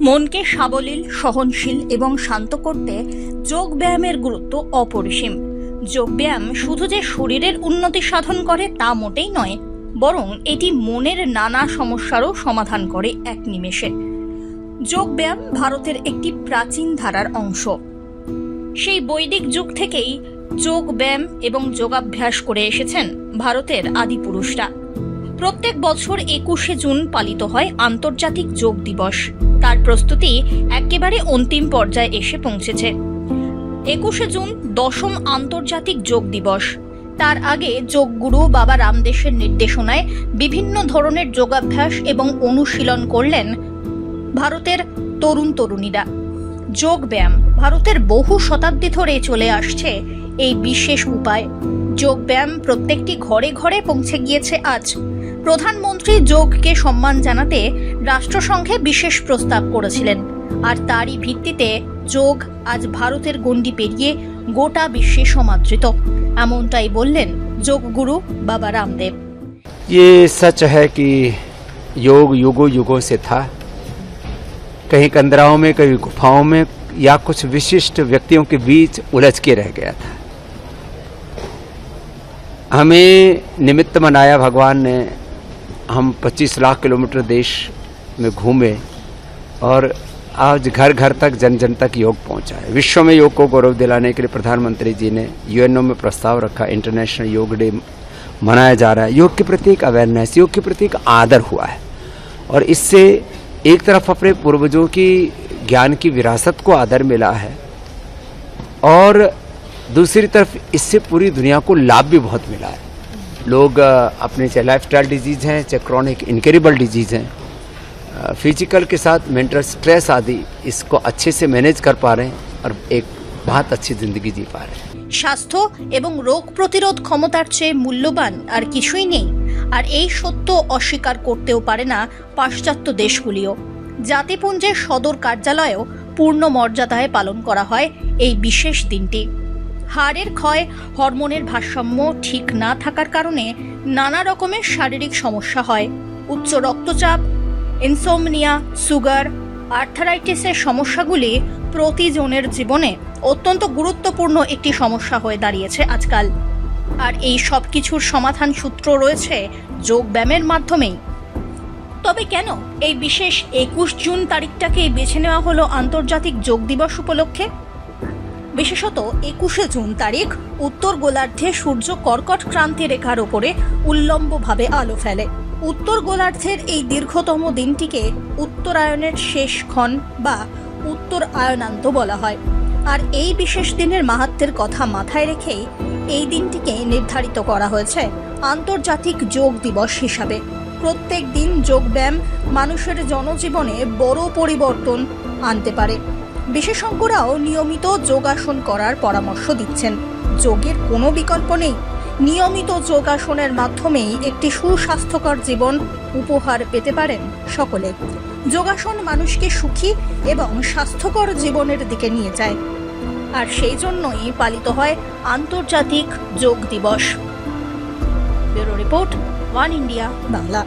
মনকে সাবলীল, সহনশীল এবং শান্ত করতে যোগ ব্যায়ামের গুরুত্ব অপরিসীম। যোগ ব্যায়াম শুধু যে শরীরের উন্নতি সাধন করে তা মোটেই নয়, বরং এটি মনের নানা সমস্যারও সমাধান করে এক নিমেষে। যোগ ব্যায়াম ভারতের একটি প্রাচীন ধারার অংশ। সেই বৈদিক যুগ থেকেই যোগ ব্যায়াম এবং যোগাভ্যাস করে এসেছেন ভারতের আদিপুরুষরা প্রত্যেক বছর একুশে জুন পালিত হয় আন্তর্জাতিক যোগ দিবস। তার প্রস্তুতি একেবারে অন্তিম পর্যায়ে এসে পৌঁছেছে। একুশে জুন দশম আন্তর্জাতিক যোগ দিবস। তার আগে যোগগুরু বাবা রামদেশের নির্দেশনায় বিভিন্ন ধরনের যোগাভ্যাস এবং অনুশীলন করলেন ভারতের তরুণ তরুণীরা। যোগ ব্যায়াম ভারতের বহু শতাব্দী ধরে চলে আসছে এই বিশেষ উপায়। যোগ ব্যায়াম প্রত্যেকটি ঘরে ঘরে পৌঁছে গিয়েছে আজ। প্রধানমন্ত্রী যোগকে সম্মান জানাতে রাষ্ট্রসংঘে বিশেষ প্রস্তাব করেছিলেন আর তারই ভিত্তিতে যোগ আজ ভারতের গণ্ডি পেরিয়ে গোটা বিশ্বে সমাদৃত এমনটাই বললেন যোগগুরু বাবা রামদেব ये सच है कि योग युगों युगों से था कहीं कंदराओं में कहीं गुफाओं में या कुछ विशिष्ट व्यक्तियों के बीच उलझ के रह गया था हमें निमित्त मनाया भगवान ने हम 25 लाख किलोमीटर देश में घूमे और आज घर घर तक जन जन तक योग पहुँचा है। विश्व में योग को गौरव दिलाने के लिए प्रधानमंत्री जी ने यूएनओ में प्रस्ताव रखा इंटरनेशनल योग डे मनाया जा रहा है। योग के प्रति एक अवेयरनेस योग के प्रति एक आदर हुआ है। और इससे एक तरफ़ अपने पूर्वजों की ज्ञान की विरासत को आदर मिला है और दूसरी तरफ़ इससे पूरी दुनिया को लाभ भी बहुत मिला है। लोग अ, अपने चाहे लाइफ स्टाइल डिजीज हैं चाहे क्रॉनिक इनक्रेबल डिजीज हैं फिजिकल के साथ मेंटल स्ट्रेस आदि इसको अच्छे से मैनेज कर पा रहे हैं और एक बहुत अच्छी ज़िंदगी जी पा रहे हैं স্বাস্থ্য এবং রোগ প্রতিরোধ ক্ষমতার চেয়ে মূল্যবান আর কিছুই নেই আর এই সত্য অস্বীকার করতেও পারে না পাশ্চাত্য দেশগুলিও জাতিপুঞ্জের সদর কার্যালয়েও পূর্ণ মর্যাদায় পালন করা হয় এই বিশেষ দিনটি হাড়ের ক্ষয়, হরমোনের ভারসাম্য ঠিক না থাকার কারণে নানা রকমের শারীরিক সমস্যা হয়। উচ্চ রক্তচাপ ইনসোমনিয়া সুগার আর্থারাইটিসের সমস্যাগুলি প্রতিজনের জীবনে অত্যন্ত গুরুত্বপূর্ণ একটি সমস্যা হয়ে দাঁড়িয়েছে আজকাল। আর এই সব কিছুর সমাধান সূত্র রয়েছে যোগ ব্যায়ামের মাধ্যমেই। তবে কেন এই বিশেষ একুশ জুন তারিখটাকে বেছে নেওয়া হলো আন্তর্জাতিক যোগ দিবস উপলক্ষে? বিশেষত একুশে জুন তারিখ উত্তর গোলার্ধে সূর্য কর্কট ক্রান্তি রেখার ওপরে উল্লম্বভাবে আলো ফেলে। উত্তর গোলার্ধের এই দীর্ঘতম দিনটিকে উত্তরায়ণের শেষ ক্ষণ বা উত্তর আয়নান্ত বলা হয়। আর এই বিশেষ দিনের মাহাত্মের কথা মাথায় রেখেই এই দিনটিকে নির্ধারিত করা হয়েছে আন্তর্জাতিক যোগ দিবস হিসাবে। প্রত্যেক দিন যোগব্যায়াম মানুষের জনজীবনে বড় পরিবর্তন আনতে পারে। বিশেষজ্ঞরাও নিয়মিত যোগাসন করার পরামর্শ দিচ্ছেন। যোগের কোনো বিকল্প নেই। নিয়মিত যোগাসনের মাধ্যমেই একটি সুস্বাস্থ্যকর জীবন উপহার পেতে পারেন সকলে। যোগাসন মানুষকে সুখী এবং স্বাস্থ্যকর জীবনের দিকে নিয়ে যায়। আর সেই জন্যই পালিত হয় আন্তর্জাতিক যোগ দিবস। Bureau report, one India, Bangla.